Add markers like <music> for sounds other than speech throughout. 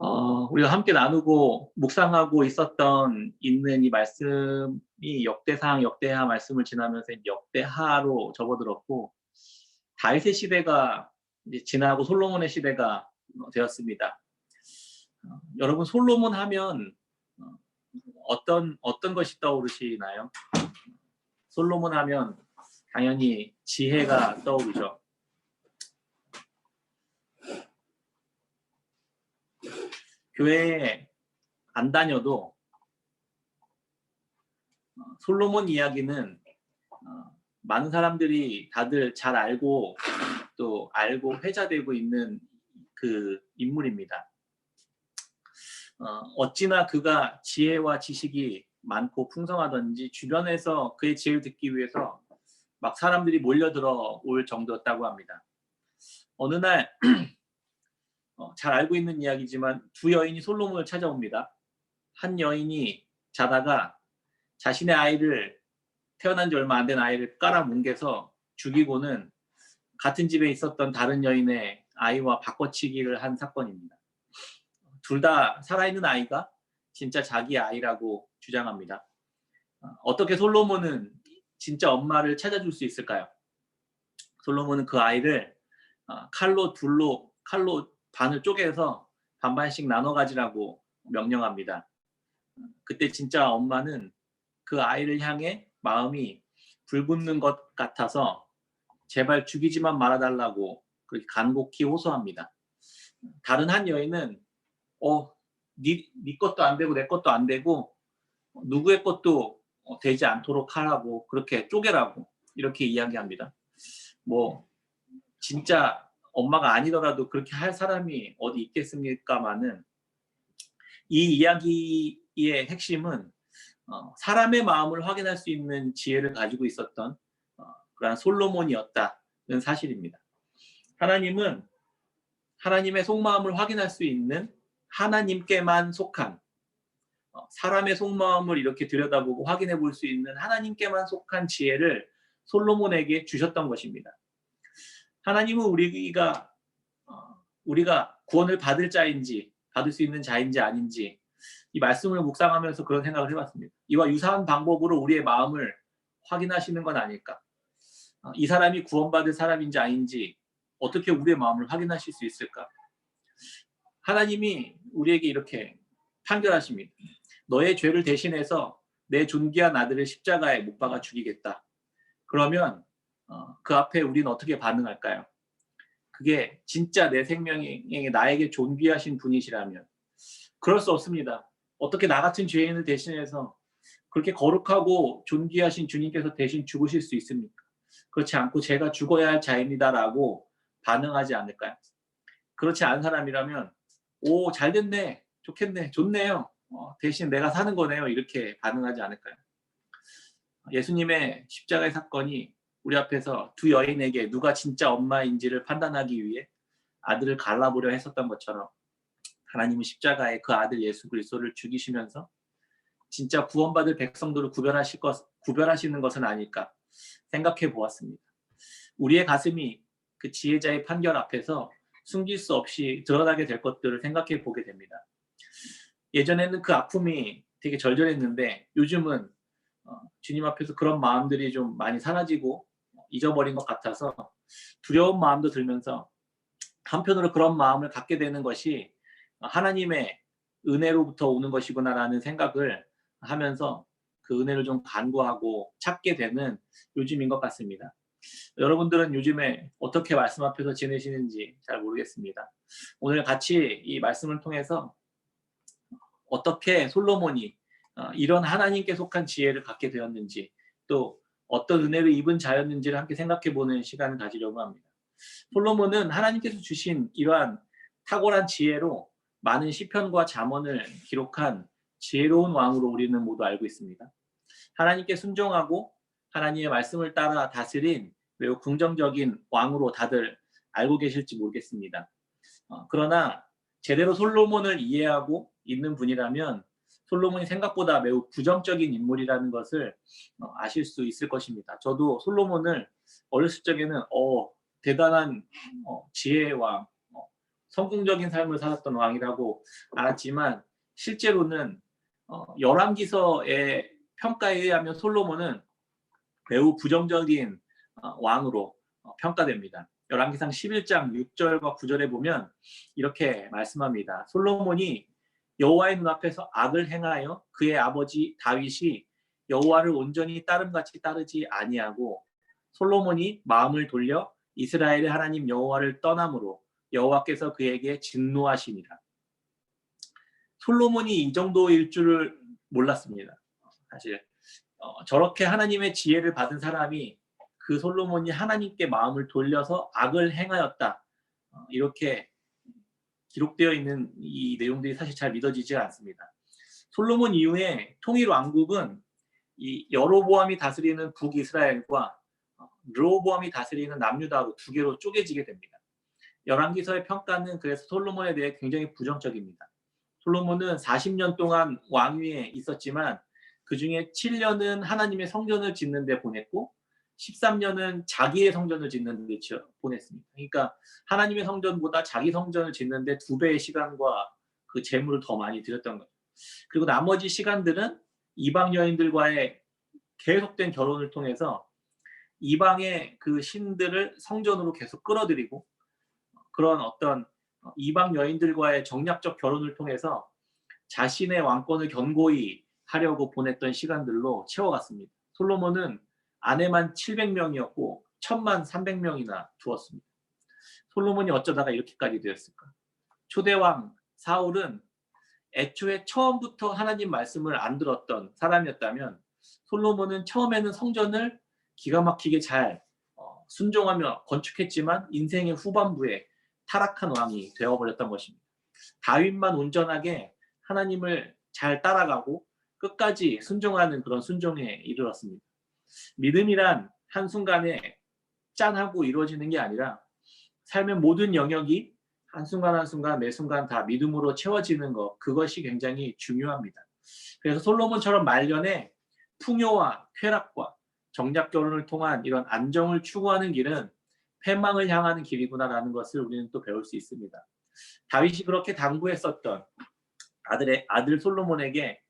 어, 우리가 함께 나누고 묵상하고 있었던 있는 이 말씀이 역대상, 역대하 말씀을 지나면서 역대하로 접어들었고 다윗의 시대가 지나고 솔로몬의 시대가 되었습니다. 어, 여러분 솔로몬 하면 어, 어떤 어떤 것이 떠오르시나요? 솔로몬 하면 당연히 지혜가 떠오르죠. 교회에 안 다녀도 어, 솔로몬 이야기는 어, 많은 사람들이 다들 잘 알고 또 알고 회자되고 있는 그 인물입니다. 어, 어찌나 그가 지혜와 지식이 많고 풍성하던지 주변에서 그의 지혜를 듣기 위해서 막 사람들이 몰려들어 올 정도였다고 합니다. 어느 날 <clears throat> 어, 잘 알고 있는 이야기지만 두 여인이 솔로몬을 찾아옵니다. 한 여인이 자다가 자신의 아이를 태어난 지 얼마 안 된 아이를 깔아뭉개서 죽이고는 같은 집에 있었던 다른 여인의 아이와 바꿔치기를 한 사건입니다. 둘 다 살아있는 아이가 진짜 자기 아이라고 주장합니다. 어, 어떻게 솔로몬은 진짜 엄마를 찾아줄 수 있을까요? 솔로몬은 그 아이를 어, 칼로 둘로 칼로 반을 쪼개서 반반씩 나눠 가지라고 명령합니다. 그때 진짜 엄마는 그 아이를 향해 마음이 불붙는 것 같아서 제발 죽이지만 말아달라고 그렇게 간곡히 호소합니다. 다른 한 여인은 어, 네, 네 것도 안 되고 내 것도 안 되고 누구의 것도 되지 않도록 하라고 그렇게 쪼개라고 이렇게 이야기합니다. 뭐 진짜 엄마가 아니더라도 그렇게 할 사람이 어디 있겠습니까마는 이 이야기의 핵심은 어, 사람의 마음을 확인할 수 있는 지혜를 가지고 있었던 어, 그러한 솔로몬이었다는 사실입니다. 하나님은 하나님의 속마음을 확인할 수 있는 하나님께만 속한 어, 사람의 속마음을 이렇게 들여다보고 확인해 볼 수 있는 하나님께만 속한 지혜를 솔로몬에게 주셨던 것입니다. 하나님은 우리가 어, 우리가 구원을 받을 자인지 받을 수 있는 자인지 아닌지 이 말씀을 묵상하면서 그런 생각을 해봤습니다. 이와 유사한 방법으로 우리의 마음을 확인하시는 건 아닐까? 어, 이 사람이 구원받을 사람인지 아닌지 어떻게 우리의 마음을 확인하실 수 있을까? 하나님이 우리에게 이렇게 판결하십니다. 너의 죄를 대신해서 내 존귀한 아들을 십자가에 못 박아 죽이겠다. 그러면 어, 그 앞에 우리는 어떻게 반응할까요? 그게 진짜 내 생명에 나에게 존귀하신 분이시라면 그럴 수 없습니다. 어떻게 나 같은 죄인을 대신해서 그렇게 거룩하고 존귀하신 주님께서 대신 죽으실 수 있습니까? 그렇지 않고 제가 죽어야 할 자입니다라고 반응하지 않을까요? 그렇지 않은 사람이라면 오 잘 됐네 좋겠네 좋네요 어, 대신 내가 사는 거네요 이렇게 반응하지 않을까요? 예수님의 십자가의 사건이 우리 앞에서 두 여인에게 누가 진짜 엄마인지를 판단하기 위해 아들을 갈라보려 했었던 것처럼 하나님은 십자가에 그 아들 예수 그리스도를 죽이시면서 진짜 구원받을 백성들을 구별하실 것, 구별하시는 것은 아닐까 생각해 보았습니다. 우리의 가슴이 그 지혜자의 판결 앞에서 숨길 수 없이 드러나게 될 것들을 생각해 보게 됩니다. 예전에는 그 아픔이 되게 절절했는데 요즘은 어, 주님 앞에서 그런 마음들이 좀 많이 사라지고 잊어버린 것 같아서 두려운 마음도 들면서 한편으로 그런 마음을 갖게 되는 것이 하나님의 은혜로부터 오는 것이구나라는 생각을 하면서 그 은혜를 좀 간구하고 찾게 되는 요즘인 것 같습니다. 여러분들은 요즘에 어떻게 말씀 앞에서 지내시는지 잘 모르겠습니다. 오늘 같이 이 말씀을 통해서 어떻게 솔로몬이 어, 이런 하나님께 속한 지혜를 갖게 되었는지 또 어떤 은혜를 입은 자였는지를 함께 생각해 보는 시간을 가지려고 합니다. 솔로몬은 하나님께서 주신 이러한 탁월한 지혜로 많은 시편과 잠언을 기록한 지혜로운 왕으로 우리는 모두 알고 있습니다. 하나님께 순종하고 하나님의 말씀을 따라 다스린 매우 긍정적인 왕으로 다들 알고 계실지 모르겠습니다. 어, 그러나 제대로 솔로몬을 이해하고 있는 분이라면 솔로몬이 생각보다 매우 부정적인 인물이라는 것을 어, 아실 수 있을 것입니다. 저도 솔로몬을 어렸을 적에는 어, 대단한 어, 지혜와 어, 성공적인 삶을 살았던 왕이라고 알았지만 실제로는 어, 열왕기서의 평가에 의하면 솔로몬은 매우 부정적인 어, 왕으로 어, 평가됩니다. 열왕기상 11장 6절과 9절에 보면 이렇게 말씀합니다. 솔로몬이 여호와의 눈앞에서 악을 행하여 그의 아버지 다윗이 여호와를 온전히 따름같이 따르지 아니하고 솔로몬이 마음을 돌려 이스라엘의 하나님 여호와를 떠남으로 여호와께서 그에게 진노하시니라. 솔로몬이 이 정도일 줄을 몰랐습니다. 사실 어, 저렇게 하나님의 지혜를 받은 사람이 그 솔로몬이 하나님께 마음을 돌려서 악을 행하였다. 어, 이렇게 기록되어 있는 이 내용들이 사실 잘 믿어지지 않습니다. 솔로몬 이후에 통일 왕국은 이 여로보암이 다스리는 북이스라엘과 어, 르호보암이 다스리는 남유다로 두 개로 쪼개지게 됩니다. 열왕기서의 평가는 그래서 솔로몬에 대해 굉장히 부정적입니다. 솔로몬은 40년 동안 왕위에 있었지만 그 중에 7년은 하나님의 성전을 짓는 데 보냈고 13년은 자기의 성전을 짓는 데 보냈습니다. 그러니까 하나님의 성전보다 자기 성전을 짓는데 두 배의 시간과 그 재물을 더 많이 들였던 거죠. 그리고 나머지 시간들은 이방 여인들과의 계속된 결혼을 통해서 이방의 그 신들을 성전으로 계속 끌어들이고 그런 어떤 이방 여인들과의 정략적 결혼을 통해서 자신의 왕권을 견고히 하려고 보냈던 시간들로 채워갔습니다. 솔로몬은 아내만 700명이었고 천만 300명이나 두었습니다. 솔로몬이 어쩌다가 이렇게까지 되었을까? 초대왕 사울은 애초에 처음부터 하나님 말씀을 안 들었던 사람이었다면 솔로몬은 처음에는 성전을 기가 막히게 잘 어, 순종하며 건축했지만 인생의 후반부에 타락한 왕이 되어버렸던 것입니다. 다윗만 온전하게 하나님을 잘 따라가고 끝까지 순종하는 그런 순종에 이르렀습니다. 믿음이란 한순간에 짠하고 이루어지는 게 아니라 삶의 모든 영역이 한순간 한순간 매 순간 다 믿음으로 채워지는 것 그것이 굉장히 중요합니다. 그래서 솔로몬처럼 말년에 풍요와 쾌락과 정작 결혼을 통한 이런 안정을 추구하는 길은 패망을 향하는 길이구나라는 것을 우리는 또 배울 수 있습니다. 다윗이 그렇게 당부했었던 아들의 아들 솔로몬에게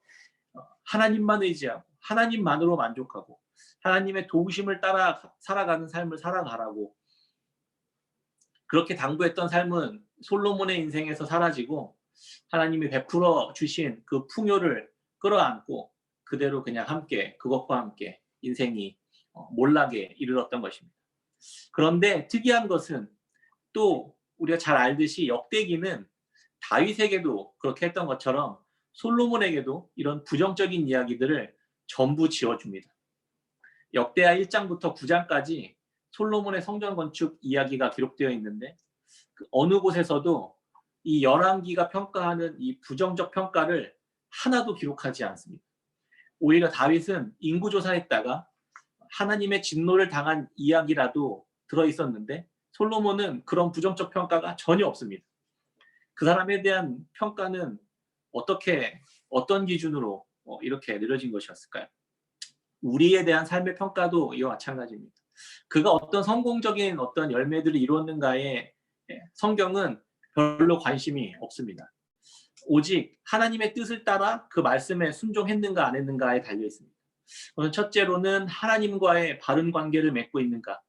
어, 하나님만 의지하고 하나님만으로 만족하고 하나님의 도우심을 따라 살아가는 삶을 살아가라고 그렇게 당부했던 삶은 솔로몬의 인생에서 사라지고 하나님이 베풀어 주신 그 풍요를 끌어안고 그대로 그냥 함께 그것과 함께 인생이 어, 몰락에 이르렀던 것입니다. 그런데 특이한 것은 또 우리가 잘 알듯이 역대기는 다윗에게도 그렇게 했던 것처럼 솔로몬에게도 이런 부정적인 이야기들을 전부 지어줍니다. 역대하 1장부터 9장까지 솔로몬의 성전 건축 이야기가 기록되어 있는데 그 어느 곳에서도 이 열왕기가 평가하는 이 부정적 평가를 하나도 기록하지 않습니다. 오히려 다윗은 인구 조사했다가 하나님의 진노를 당한 이야기라도 들어 있었는데 솔로몬은 그런 부정적 평가가 전혀 없습니다. 그 사람에 대한 평가는 어떻게 어떤 기준으로 어, 이렇게 내려진 것이었을까요? 우리에 대한 삶의 평가도 이와 마찬가지입니다. 그가 어떤 성공적인 어떤 열매들을 이루었는가에 예, 성경은 별로 관심이 없습니다. 오직 하나님의 뜻을 따라 그 말씀에 순종했는가 안 했는가에 달려 있습니다. 우선 첫째로는 하나님과의 바른 관계를 맺고 있는가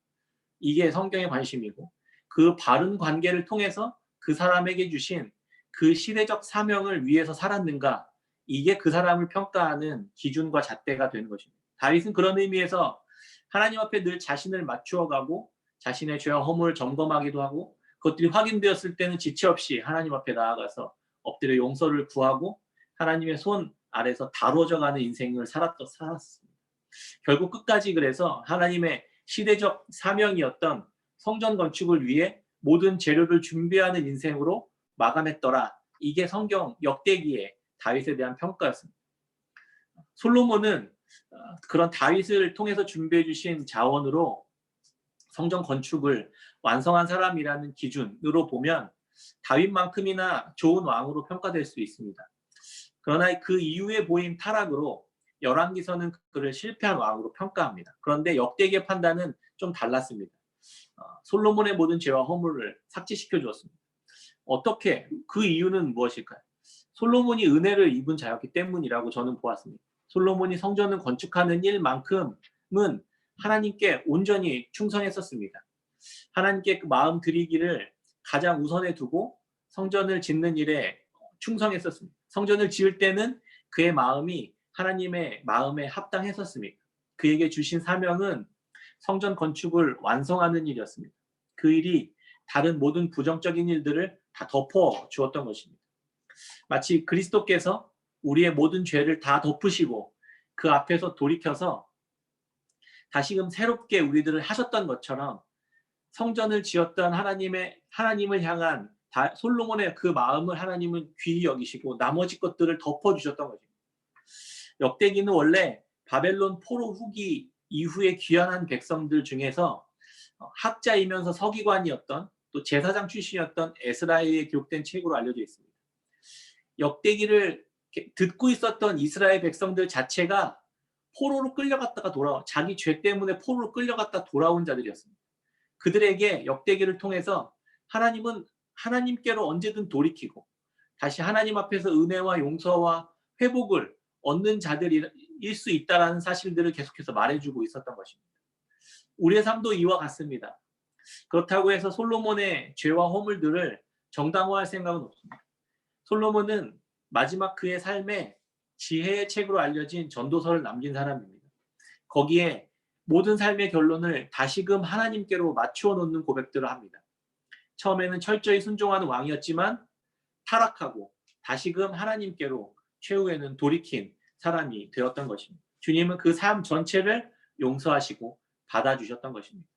이게 성경의 관심이고 그 바른 관계를 통해서 그 사람에게 주신 그 시대적 사명을 위해서 살았는가 이게 그 사람을 평가하는 기준과 잣대가 되는 것입니다. 다윗은 그런 의미에서 하나님 앞에 늘 자신을 맞추어가고 자신의 죄와 허물을 점검하기도 하고 그것들이 확인되었을 때는 지체 없이 하나님 앞에 나아가서 엎드려 용서를 구하고 하나님의 손 아래서 다뤄져가는 인생을 살았던 살았습니다. 결국 끝까지 그래서 하나님의 시대적 사명이었던 성전 건축을 위해 모든 재료를 준비하는 인생으로 마감했더라. 이게 성경 역대기의 다윗에 대한 평가였습니다. 솔로몬은 어, 그런 다윗을 통해서 준비해 주신 자원으로 성전 건축을 완성한 사람이라는 기준으로 보면 다윗만큼이나 좋은 왕으로 평가될 수 있습니다. 그러나 그 이후에 보인 타락으로 열왕기서는 그를 실패한 왕으로 평가합니다. 그런데 역대기의 판단은 좀 달랐습니다. 어, 솔로몬의 모든 죄와 허물을 삭제시켜 주었습니다. 어떻게 그 이유는 무엇일까요? 솔로몬이 은혜를 입은 자였기 때문이라고 저는 보았습니다. 솔로몬이 성전을 건축하는 일만큼은 하나님께 온전히 충성했었습니다. 하나님께 그 마음 드리기를 가장 우선에 두고 성전을 짓는 일에 충성했었습니다. 성전을 지을 때는 그의 마음이 하나님의 마음에 합당했었습니다. 그에게 주신 사명은 성전 건축을 완성하는 일이었습니다. 그 일이 다른 모든 부정적인 일들을 다 덮어 주었던 것입니다. 마치 그리스도께서 우리의 모든 죄를 다 덮으시고 그 앞에서 돌이켜서 다시금 새롭게 우리들을 하셨던 것처럼 성전을 지었던 하나님의 하나님을 향한 다, 솔로몬의 그 마음을 하나님은 귀히 여기시고 나머지 것들을 덮어 주셨던 것입니다. 역대기는 원래 바벨론 포로 후기 이후에 귀환한 백성들 중에서 어, 학자이면서 서기관이었던 또 제사장 출신이었던 에스라엘에 기록된 책으로 알려져 있습니다. 역대기를 듣고 있었던 이스라엘 백성들 자체가 포로로 끌려갔다가 돌아 자기 죄 때문에 포로로 끌려갔다 돌아온 자들이었습니다. 그들에게 역대기를 통해서 하나님은 하나님께로 언제든 돌이키고 다시 하나님 앞에서 은혜와 용서와 회복을 얻는 자들일 수 있다라는 사실들을 계속해서 말해주고 있었던 것입니다. 우리의 삶도 이와 같습니다. 그렇다고 해서 솔로몬의 죄와 허물들을 정당화할 생각은 없습니다. 솔로몬은 마지막 그의 삶에 지혜의 책으로 알려진 전도서를 남긴 사람입니다. 거기에 모든 삶의 결론을 다시금 하나님께로 맞추어 놓는 고백들을 합니다. 처음에는 철저히 순종하는 왕이었지만 타락하고 다시금 하나님께로 최후에는 돌이킨 사람이 되었던 것입니다. 주님은 그 삶 전체를 용서하시고 받아주셨던 것입니다.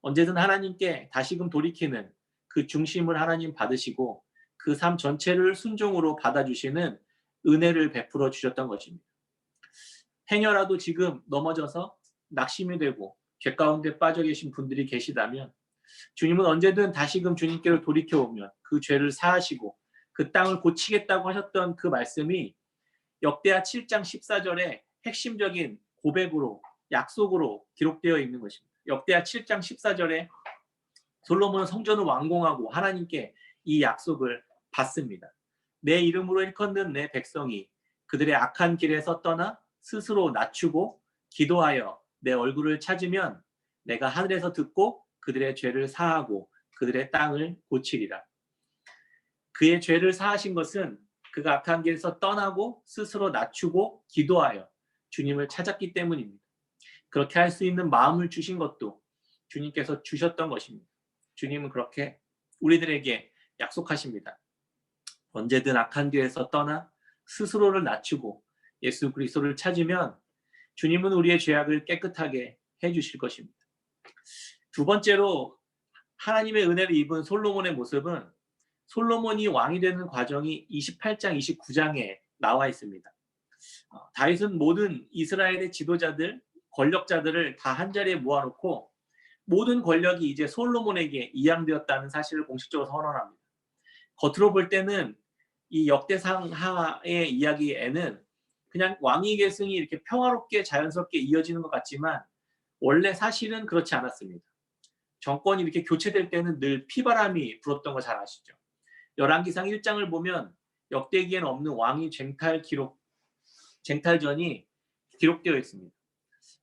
언제든 하나님께 다시금 돌이키는 그 중심을 하나님 받으시고 그 삶 전체를 순종으로 받아주시는 은혜를 베풀어 주셨던 것입니다. 행여라도 지금 넘어져서 낙심이 되고 죄 가운데 빠져 계신 분들이 계시다면 주님은 언제든 다시금 주님께로 돌이켜 오면 그 죄를 사하시고 그 땅을 고치겠다고 하셨던 그 말씀이 역대하 7장 14절에 핵심적인 고백으로 약속으로 기록되어 있는 것입니다. 역대하 7장 14절에 솔로몬은 성전을 완공하고 하나님께 이 약속을 받습니다. 내 이름으로 일컫는 내 백성이 그들의 악한 길에서 떠나 스스로 낮추고 기도하여 내 얼굴을 찾으면 내가 하늘에서 듣고 그들의 죄를 사하고 그들의 땅을 고치리라. 그의 죄를 사하신 것은 그가 악한 길에서 떠나고 스스로 낮추고 기도하여 주님을 찾았기 때문입니다. 그렇게 할 수 있는 마음을 주신 것도 주님께서 주셨던 것입니다. 주님은 그렇게 우리들에게 약속하십니다. 언제든 악한 길에서 떠나 스스로를 낮추고 예수 그리스도를 찾으면 주님은 우리의 죄악을 깨끗하게 해 주실 것입니다. 두 번째로 하나님의 은혜를 입은 솔로몬의 모습은 솔로몬이 왕이 되는 과정이 28장, 29장에 나와 있습니다. 어, 다윗은 모든 이스라엘의 지도자들, 권력자들을 다 한 자리에 모아놓고 모든 권력이 이제 솔로몬에게 이양되었다는 사실을 공식적으로 선언합니다. 겉으로 볼 때는 이 역대상하의 이야기에는 그냥 왕위 계승이 이렇게 평화롭게 자연스럽게 이어지는 것 같지만 원래 사실은 그렇지 않았습니다. 정권이 이렇게 교체될 때는 늘 피바람이 불었던 거 잘 아시죠? 열왕기상 1장을 보면 역대기엔 없는 왕위 쟁탈 기록 쟁탈전이 기록되어 있습니다.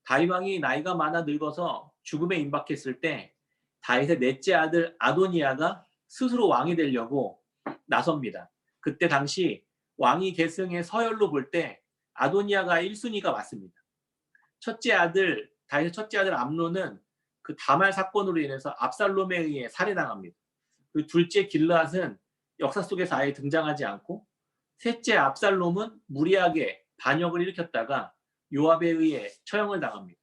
다윗 왕이 나이가 많아 늙어서 죽음에 임박했을 때 다윗의 넷째 아들 아도니아가 스스로 왕이 되려고 나섭니다. 그때 당시 왕위 계승의 서열로 볼 때 아도니아가 1순위가 맞습니다. 첫째 아들 다윗의 첫째 아들 암론은 그 다말 사건으로 인해서 압살롬에 의해 살해당합니다. 그 둘째 길르앗은 역사 속에서 아예 등장하지 않고 셋째 압살롬은 무리하게 반역을 일으켰다가 요압에 의해 처형을 당합니다.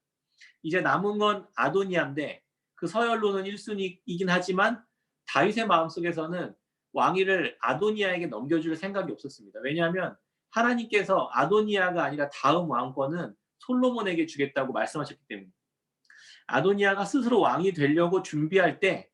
이제 남은 건 아도니아인데 그 서열로는 1순위이긴 하지만 다윗의 마음속에서는 왕위를 아도니아에게 넘겨줄 생각이 없었습니다. 왜냐하면 하나님께서 아도니아가 아니라 다음 왕권은 솔로몬에게 주겠다고 말씀하셨기 때문에 아도니아가 스스로 왕이 되려고 준비할 때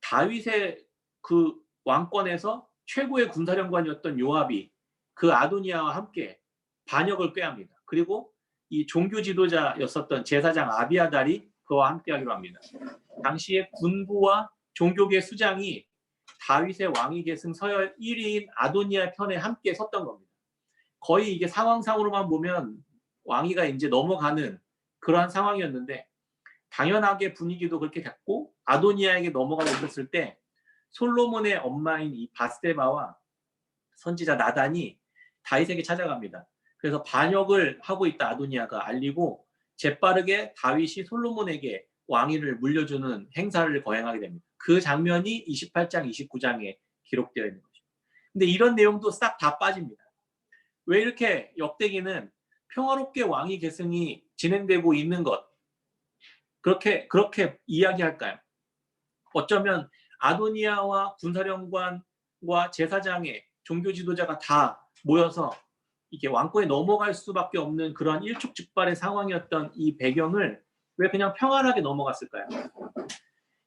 다윗의 그 왕권에서 최고의 군사령관이었던 요압이 그 아도니아와 함께 반역을 꾀합니다. 그리고 이 종교 지도자였었던 제사장 아비아달이 그와 함께 하기로 합니다. 당시에 군부와 종교계 수장이 다윗의 왕위 계승 서열 1위인 아도니아 편에 함께 섰던 겁니다. 거의 이게 상황상으로만 보면 왕위가 이제 넘어가는 그러한 상황이었는데 당연하게 분위기도 그렇게 됐고 아도니아에게 넘어가고 있었을 때 솔로몬의 엄마인 이 바스데바와 선지자 나단이 다윗에게 찾아갑니다. 그래서 반역을 하고 있다 아도니아가 알리고 재빠르게 다윗이 솔로몬에게 왕위를 물려주는 행사를 거행하게 됩니다. 그 장면이 28장, 29장에 기록되어 있는 거죠. 근데 이런 내용도 싹 다 빠집니다. 왜 이렇게 역대기는 평화롭게 왕위 계승이 진행되고 있는 것 그렇게 그렇게 이야기할까요? 어쩌면 아도니아와 군사령관과 제사장의 종교 지도자가 다 모여서 이게 왕권에 넘어갈 수밖에 없는 그런 일촉즉발의 상황이었던 이 배경을 왜 그냥 평안하게 넘어갔을까요?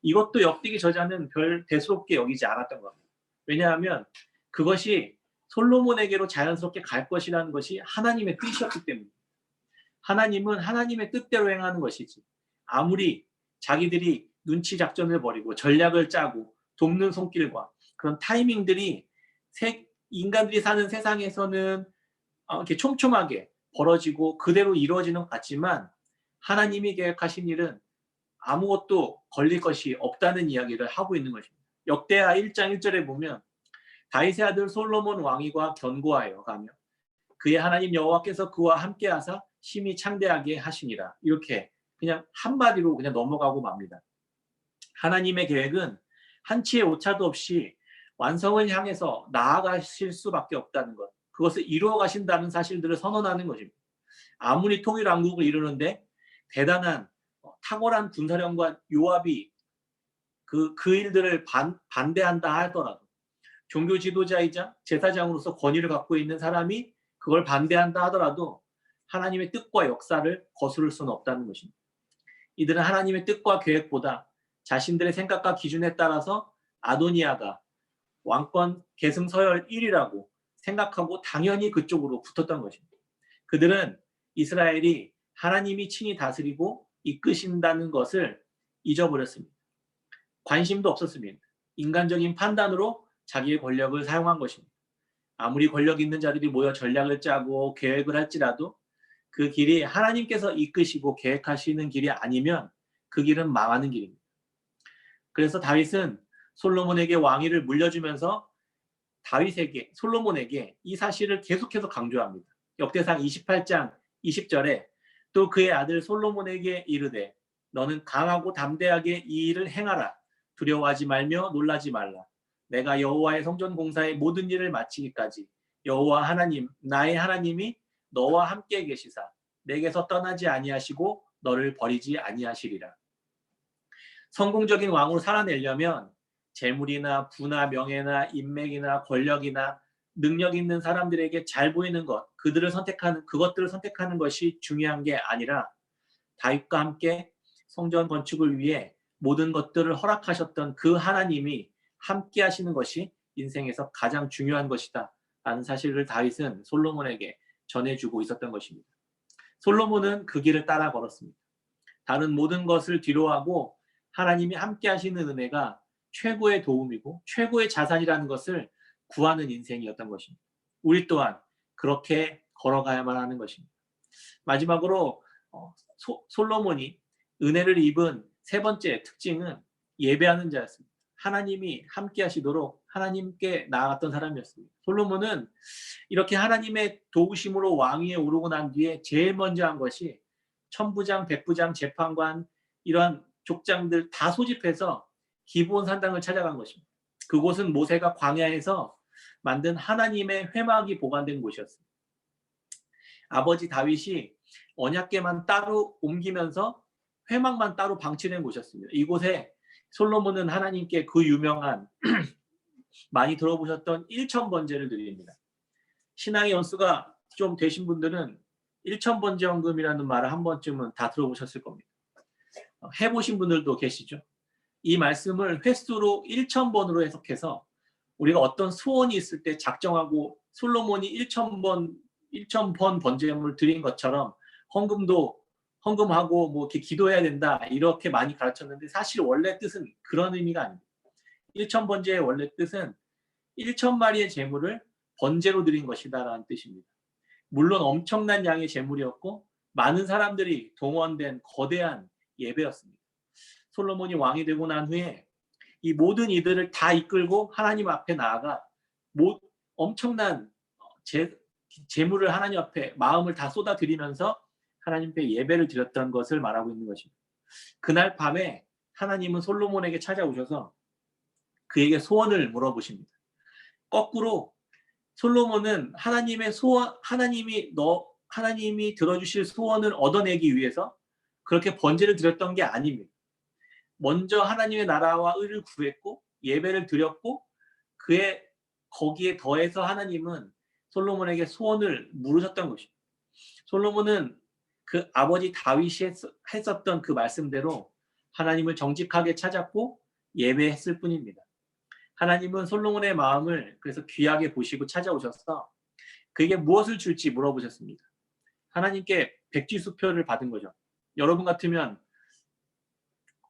이것도 역대기 저자는 별 대수롭게 여기지 않았던 겁니다. 왜냐하면 그것이 솔로몬에게로 자연스럽게 갈 것이라는 것이 하나님의 뜻이었기 때문입니다. 하나님은 하나님의 뜻대로 행하는 것이지 아무리 자기들이 눈치 작전을 벌이고 전략을 짜고 돕는 손길과 그런 타이밍들이 세- 인간들이 사는 세상에서는 어, 이렇게 촘촘하게 벌어지고 그대로 이루어지는 것 같지만 하나님이 계획하신 일은 아무것도 걸릴 것이 없다는 이야기를 하고 있는 것입니다. 역대하 1장 1절에 보면 다윗의 아들 솔로몬 왕이과 견고하여 가며 그의 하나님 여호와께서 그와 함께 하사 심히 창대하게 하시니라. 이렇게 그냥 한마디로 그냥 넘어가고 맙니다. 하나님의 계획은 한치의 오차도 없이 완성을 향해서 나아가실 수밖에 없다는 것. 그것을 이루어 가신다는 사실들을 선언하는 것입니다. 아무리 통일 왕국을 이루는데 대단한 어, 탁월한 군사령관 요압이 그, 그 일들을 반, 반대한다 하더라도 종교 지도자이자 제사장으로서 권위를 갖고 있는 사람이 그걸 반대한다 하더라도 하나님의 뜻과 역사를 거스를 수는 없다는 것입니다. 이들은 하나님의 뜻과 계획보다 자신들의 생각과 기준에 따라서 아도니아가 왕권 계승 서열 1위라고 생각하고 당연히 그쪽으로 붙었던 것입니다. 그들은 이스라엘이 하나님이 친히 다스리고 이끄신다는 것을 잊어버렸습니다. 관심도 없었습니다. 인간적인 판단으로 자기의 권력을 사용한 것입니다. 아무리 권력 있는 자들이 모여 전략을 짜고 계획을 할지라도 그 길이 하나님께서 이끄시고 계획하시는 길이 아니면 그 길은 망하는 길입니다. 그래서 다윗은 솔로몬에게 왕위를 물려주면서 다윗에게 솔로몬에게 이 사실을 계속해서 강조합니다. 역대상 28장 20절에 또 그의 아들 솔로몬에게 이르되 너는 강하고 담대하게 이 일을 행하라. 두려워하지 말며 놀라지 말라. 내가 여호와의 성전 공사의 모든 일을 마치기까지 여호와 하나님 나의 하나님이 너와 함께 계시사 내게서 떠나지 아니하시고 너를 버리지 아니하시리라. 성공적인 왕으로 살아내려면 재물이나 부나 명예나 인맥이나 권력이나 능력 있는 사람들에게 잘 보이는 것, 그들을 선택하는 그것들을 선택하는 것이 중요한 게 아니라 다윗과 함께 성전 건축을 위해 모든 것들을 허락하셨던 그 하나님이 함께 하시는 것이 인생에서 가장 중요한 것이다. 라는 사실을 다윗은 솔로몬에게 전해주고 있었던 것입니다. 솔로몬은 그 길을 따라 걸었습니다. 다른 모든 것을 뒤로하고 하나님이 함께 하시는 은혜가 최고의 도움이고 최고의 자산이라는 것을 구하는 인생이었던 것입니다. 우리 또한 그렇게 걸어가야만 하는 것입니다. 마지막으로 어, 소, 솔로몬이 은혜를 입은 세 번째 특징은 예배하는 자였습니다. 하나님이 함께 하시도록 하나님께 나아갔던 사람이었습니다. 솔로몬은 이렇게 하나님의 도우심으로 왕위에 오르고 난 뒤에 제일 먼저 한 것이 천부장, 백부장, 재판관 이러한 족장들 다 소집해서 기브온 산당을 찾아간 것입니다. 그곳은 모세가 광야에서 만든 하나님의 회막이 보관된 곳이었습니다. 아버지 다윗이 언약계만 따로 옮기면서 회막만 따로 방치된 곳이었습니다. 이곳에 솔로몬은 하나님께 그 유명한 <clears throat> 많이 들어보셨던 1천번제를 드립니다. 신앙의 연수가 좀 되신 분들은 1천번제 헌금이라는 말을 한 번쯤은 다 들어보셨을 겁니다. 어, 해보신 분들도 계시죠. 이 말씀을 횟수로 1천번으로 해석해서 우리가 어떤 소원이 있을 때 작정하고 솔로몬이 1천번 1천번 번제물을 드린 것처럼 헌금도 헌금하고 뭐 이렇게 기도해야 된다 이렇게 많이 가르쳤는데 사실 원래 뜻은 그런 의미가 아닙니다. 일천 번제의 원래 뜻은 일천 마리의 제물을 번제로 드린 것이다라는 뜻입니다. 물론 엄청난 양의 제물이었고 많은 사람들이 동원된 거대한 예배였습니다. 솔로몬이 왕이 되고 난 후에 이 모든 이들을 다 이끌고 하나님 앞에 나아가 모, 엄청난 제, 제물을 하나님 앞에 마음을 다 쏟아드리면서 하나님 앞에 예배를 드렸던 것을 말하고 있는 것입니다. 그날 밤에 하나님은 솔로몬에게 찾아오셔서 그에게 소원을 물어보십니다. 거꾸로 솔로몬은 하나님의 소원, 하나님이 너 하나님이 들어주실 소원을 얻어내기 위해서 그렇게 번제를 드렸던 게 아닙니다. 먼저 하나님의 나라와 의를 구했고 예배를 드렸고 그의 거기에 더해서 하나님은 솔로몬에게 소원을 물으셨던 것입니다. 솔로몬은 그 아버지 다윗이 했었던 그 말씀대로 하나님을 정직하게 찾았고 예배했을 뿐입니다. 하나님은 솔로몬의 마음을 그래서 귀하게 보시고 찾아오셔서 그에게 무엇을 줄지 물어보셨습니다. 하나님께 백지수표를 받은 거죠. 여러분 같으면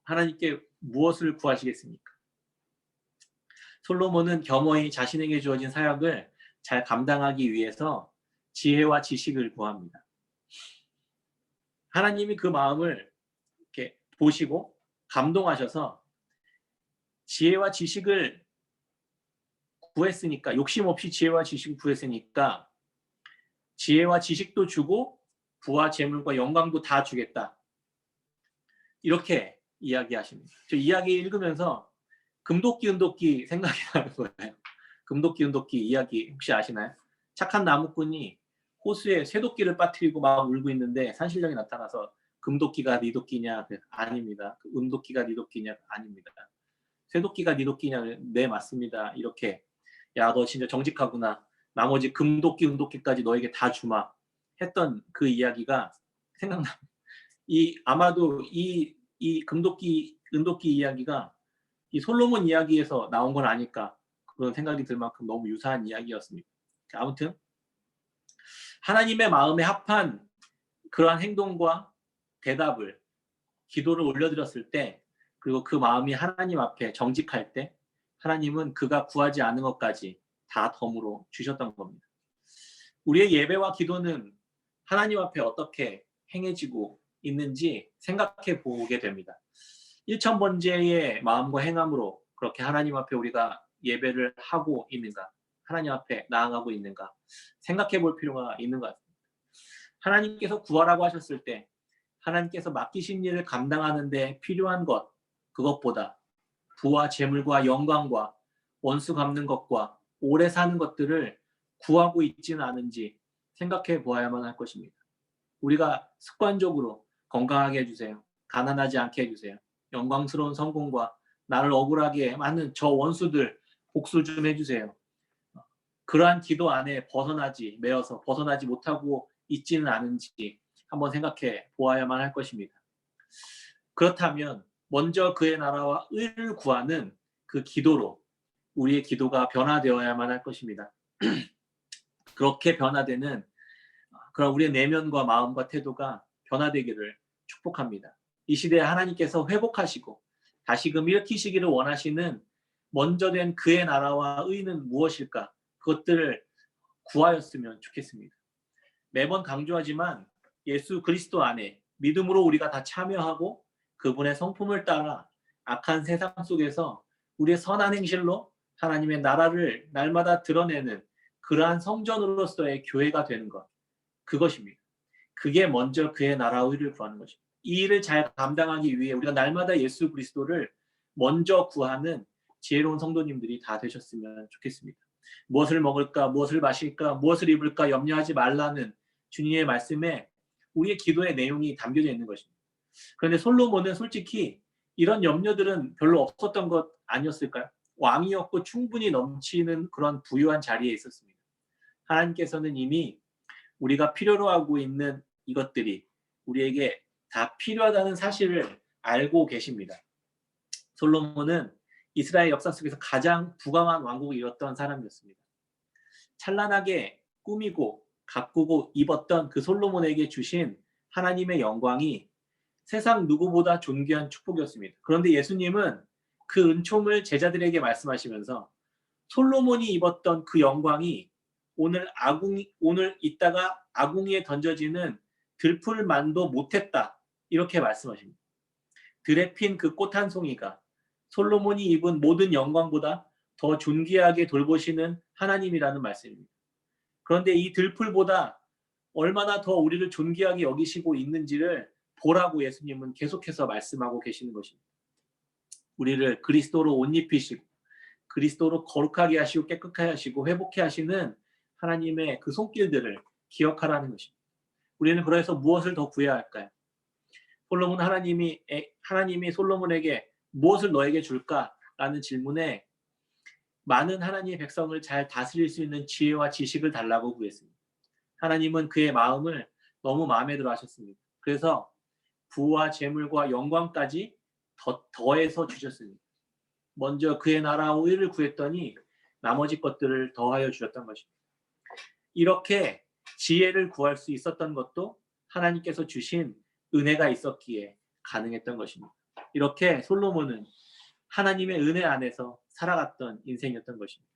하나님께 무엇을 구하시겠습니까? 솔로몬은 겸허히 자신에게 주어진 사역을 잘 감당하기 위해서 지혜와 지식을 구합니다. 하나님이 그 마음을 이렇게 보시고 감동하셔서 지혜와 지식을 구했으니까 욕심 없이 지혜와 지식을 구했으니까 지혜와 지식도 주고 부와 재물과 영광도 다 주겠다. 이렇게 이야기하십니다. 저 이야기 읽으면서 금도끼 은도끼 생각이 나는 거예요. 금도끼 은도끼 이야기 혹시 아시나요? 착한 나무꾼이 호수에 쇠도끼를 빠뜨리고 막 울고 있는데 산신령이 나타나서 금도끼가 네 도끼냐? 아닙니다. 그 은도끼가 네 도끼냐? 아닙니다. 쇠도끼가 네 도끼냐? 네 맞습니다. 이렇게 야 너 진짜 정직하구나. 나머지 금도끼 은도끼까지 너에게 다 주마 했던 그 이야기가 생각나. 이 아마도 이 이 금도끼 은도끼 이야기가 이 솔로몬 이야기에서 나온 건 아닐까 그런 생각이 들 만큼 너무 유사한 이야기였습니다. 아무튼 하나님의 마음에 합한 그러한 행동과 대답을 기도를 올려드렸을 때 그리고 그 마음이 하나님 앞에 정직할 때 하나님은 그가 구하지 않은 것까지 다 덤으로 주셨던 겁니다. 우리의 예배와 기도는 하나님 앞에 어떻게 행해지고 있는지 생각해 보게 됩니다. 일천번제의 마음과 행함으로 그렇게 하나님 앞에 우리가 예배를 하고 있는가? 하나님 앞에 나아가고 있는가? 생각해 볼 필요가 있는 것 같습니다. 하나님께서 구하라고 하셨을 때 하나님께서 맡기신 일을 감당하는데 필요한 것, 그것보다 부와 재물과 영광과 원수 갚는 것과 오래 사는 것들을 구하고 있지는 않은지 생각해 보아야만 할 것입니다. 우리가 습관적으로 건강하게 해주세요. 가난하지 않게 해주세요. 영광스러운 성공과 나를 억울하게 많은 저 원수들 복수 좀 해주세요. 그러한 기도 안에 벗어나지 매어서 벗어나지 못하고 있지는 않은지 한번 생각해 보아야만 할 것입니다. 그렇다면 먼저 그의 나라와 의를 구하는 그 기도로 우리의 기도가 변화되어야만 할 것입니다. <clears throat> 그렇게 변화되는 그런 우리의 내면과 마음과 태도가 변화되기를 축복합니다. 이 시대에 하나님께서 회복하시고 다시금 일으키시기를 원하시는 먼저 된 그의 나라와 의는 무엇일까? 그것들을 구하였으면 좋겠습니다. 매번 강조하지만 예수 그리스도 안에 믿음으로 우리가 다 참여하고 그분의 성품을 따라 악한 세상 속에서 우리의 선한 행실로 하나님의 나라를 날마다 드러내는 그러한 성전으로서의 교회가 되는 것. 그것입니다. 그게 먼저 그의 나라 의를 구하는 것입니다. 이 일을 잘 감당하기 위해 우리가 날마다 예수 그리스도를 먼저 구하는 지혜로운 성도님들이 다 되셨으면 좋겠습니다. 무엇을 먹을까, 무엇을 마실까, 무엇을 입을까 염려하지 말라는 주님의 말씀에 우리의 기도의 내용이 담겨져 있는 것입니다. 그런데 솔로몬은 솔직히 이런 염려들은 별로 없었던 것 아니었을까요? 왕이었고 충분히 넘치는 그런 부유한 자리에 있었습니다. 하나님께서는 이미 우리가 필요로 하고 있는 이것들이 우리에게 다 필요하다는 사실을 알고 계십니다. 솔로몬은 이스라엘 역사 속에서 가장 부강한 왕국을 이뤘던 사람이었습니다. 찬란하게 꾸미고 가꾸고 입었던 그 솔로몬에게 주신 하나님의 영광이 세상 누구보다 존귀한 축복이었습니다. 그런데 예수님은 그 은총을 제자들에게 말씀하시면서 솔로몬이 입었던 그 영광이 오늘 아궁 오늘 있다가 아궁이에 던져지는 들풀만도 못했다 이렇게 말씀하십니다. 들에 핀 그 꽃 한 송이가 솔로몬이 입은 모든 영광보다 더 존귀하게 돌보시는 하나님이라는 말씀입니다. 그런데 이 들풀보다 얼마나 더 우리를 존귀하게 여기시고 있는지를 보라고 예수님은 계속해서 말씀하고 계시는 것입니다. 우리를 그리스도로 옷 입히시고 그리스도로 거룩하게 하시고 깨끗하게 하시고 회복해 하시는 하나님의 그 손길들을 기억하라는 것입니다. 우리는 그래서 무엇을 더 구해야 할까요? 솔로몬 하나님이 하나님이 솔로몬에게 무엇을 너에게 줄까라는 질문에 많은 하나님의 백성을 잘 다스릴 수 있는 지혜와 지식을 달라고 구했습니다. 하나님은 그의 마음을 너무 마음에 들어 하셨습니다. 그래서 부와 재물과 영광까지 더, 더해서 주셨습니다. 먼저 그의 나라와 의를 구했더니 나머지 것들을 더하여 주셨던 것입니다. 이렇게 지혜를 구할 수 있었던 것도 하나님께서 주신 은혜가 있었기에 가능했던 것입니다. 이렇게 솔로몬은 하나님의 은혜 안에서 살아갔던 인생이었던 것입니다.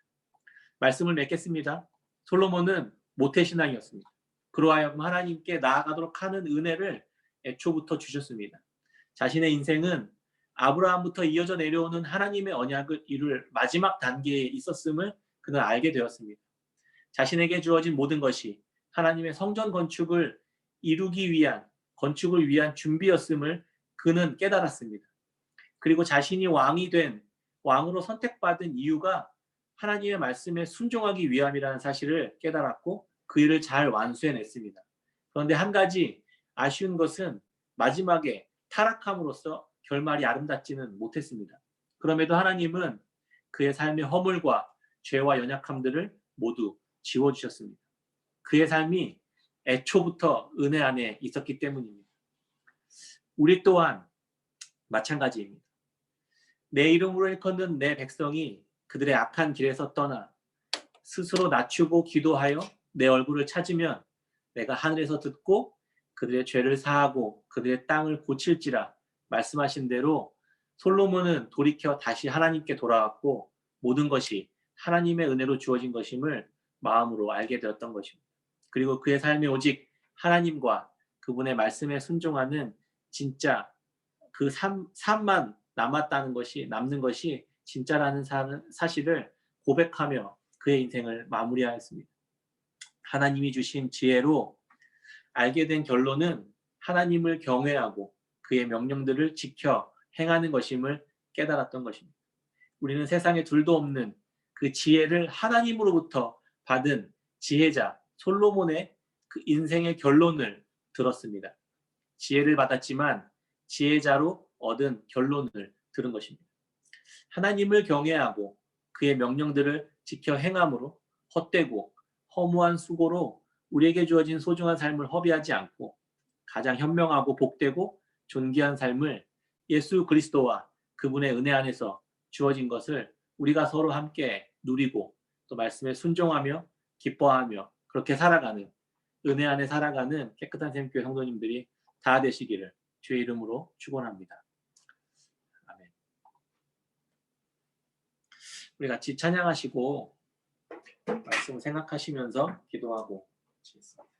말씀을 맺겠습니다. 솔로몬은 모태신앙이었습니다. 그로하여금 하나님께 나아가도록 하는 은혜를 애초부터 주셨습니다. 자신의 인생은 아브라함부터 이어져 내려오는 하나님의 언약을 이룰 마지막 단계에 있었음을 그는 알게 되었습니다. 자신에게 주어진 모든 것이 하나님의 성전 건축을 이루기 위한 건축을 위한 준비였음을 그는 깨달았습니다. 그리고 자신이 왕이 된 왕으로 선택받은 이유가 하나님의 말씀에 순종하기 위함이라는 사실을 깨달았고 그 일을 잘 완수해냈습니다. 그런데 한 가지 아쉬운 것은 마지막에 타락함으로써 결말이 아름답지는 못했습니다. 그럼에도 하나님은 그의 삶의 허물과 죄와 연약함들을 모두 지워주셨습니다. 그의 삶이 애초부터 은혜 안에 있었기 때문입니다. 우리 또한 마찬가지입니다. 내 이름으로 일컫는 내 백성이 그들의 악한 길에서 떠나 스스로 낮추고 기도하여 내 얼굴을 찾으면 내가 하늘에서 듣고 그들의 죄를 사하고 그들의 땅을 고칠지라 말씀하신 대로 솔로몬은 돌이켜 다시 하나님께 돌아왔고 모든 것이 하나님의 은혜로 주어진 것임을 마음으로 알게 되었던 것입니다. 그리고 그의 삶이 오직 하나님과 그분의 말씀에 순종하는 진짜 그 삶, 삶만 남았다는 것이 남는 것이 진짜라는 사, 실을 고백하며 그의 인생을 마무리하였습니다. 하나님이 주신 지혜로 알게 된 결론은 하나님을 경외하고 그의 명령들을 지켜 행하는 것임을 깨달았던 것입니다. 우리는 세상에 둘도 없는 그 지혜를 하나님으로부터 받은 지혜자 솔로몬의 그 인생의 결론을 들었습니다. 지혜를 받았지만 지혜자로 얻은 결론을 들은 것입니다. 하나님을 경외하고 그의 명령들을 지켜 행함으로 헛되고 허무한 수고로 우리에게 주어진 소중한 삶을 허비하지 않고 가장 현명하고 복되고 존귀한 삶을 예수 그리스도와 그분의 은혜 안에서 주어진 것을 우리가 서로 함께 누리고 또 말씀에 순종하며 기뻐하며 그렇게 살아가는 은혜 안에 살아가는 깨끗한 샘교회 성도님들이 다 되시기를 주의 이름으로 축원합니다. 아멘. 우리 같이 찬양하시고 말씀 생각하시면서 기도하고 마치겠습니다.